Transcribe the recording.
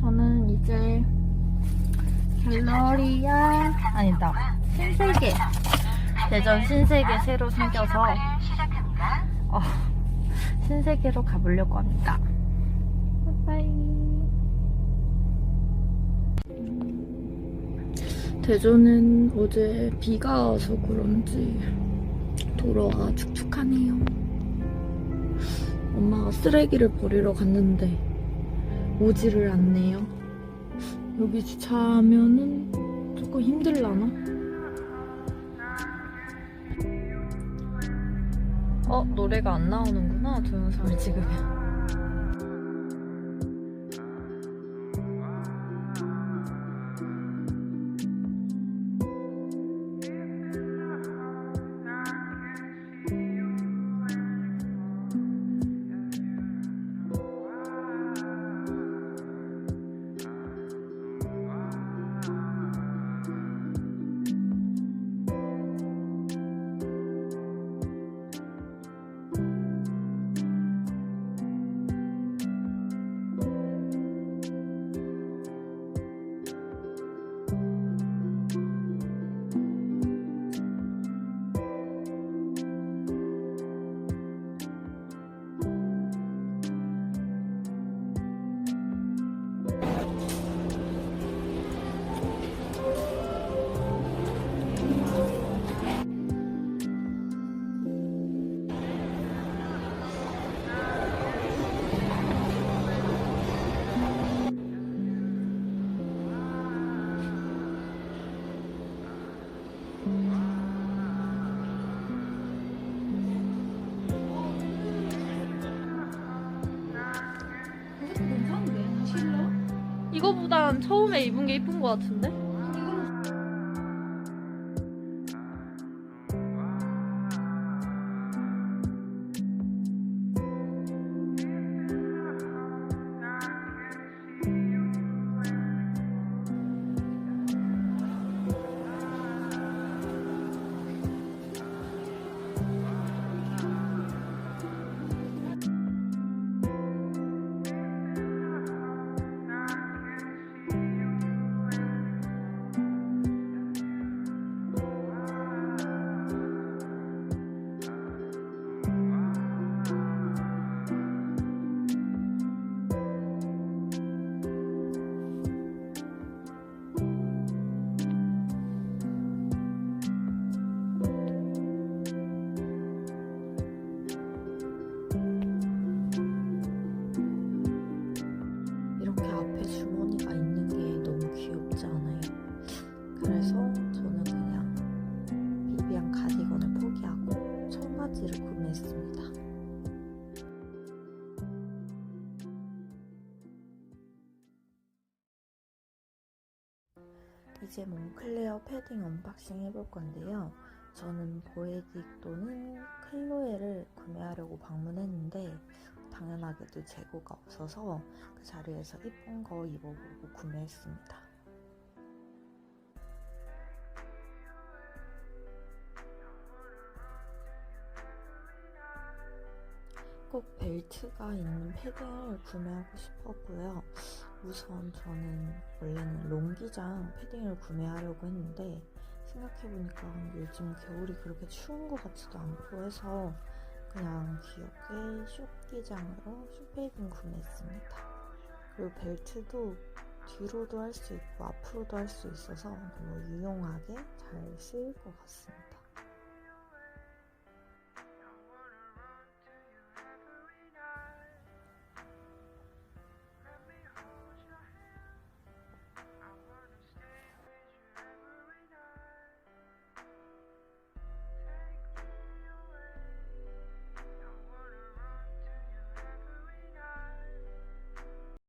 저는 이제 갤러리아 아니다 신세계 대전 신세계 새로 생겨서. 어, 신세계로 가보려고 합니다. 바이바이. 대전은 어제 비가 와서 그런지 도로가 축축하네요. 엄마가 쓰레기를 버리러 갔는데 오지를 않네요. 여기 주차하면은 조금 힘들라나? 어, 노래가 안 나오는구나, 동영상을 찍으면. 이거보단 처음에 입은 게 이쁜 것 같은데? 이제 몽클레어 패딩 언박싱 해볼 건데요. 저는 보에딕 또는 클로에를 구매하려고 방문했는데 당연하게도 재고가 없어서 그 자리에서 이쁜 거 입어보고 구매했습니다. 꼭 벨트가 있는 패딩을 구매하고 싶었고요. 우선 저는 원래는 롱기장 패딩을 구매하려고 했는데 생각해보니까 요즘 겨울이 그렇게 추운 것 같지도 않고 해서 그냥 귀엽게 숏기장으로 숏패딩 구매했습니다. 그리고 벨트도 뒤로도 할 수 있고 앞으로도 할 수 있어서 너무 유용하게 잘 쓰일 것 같습니다.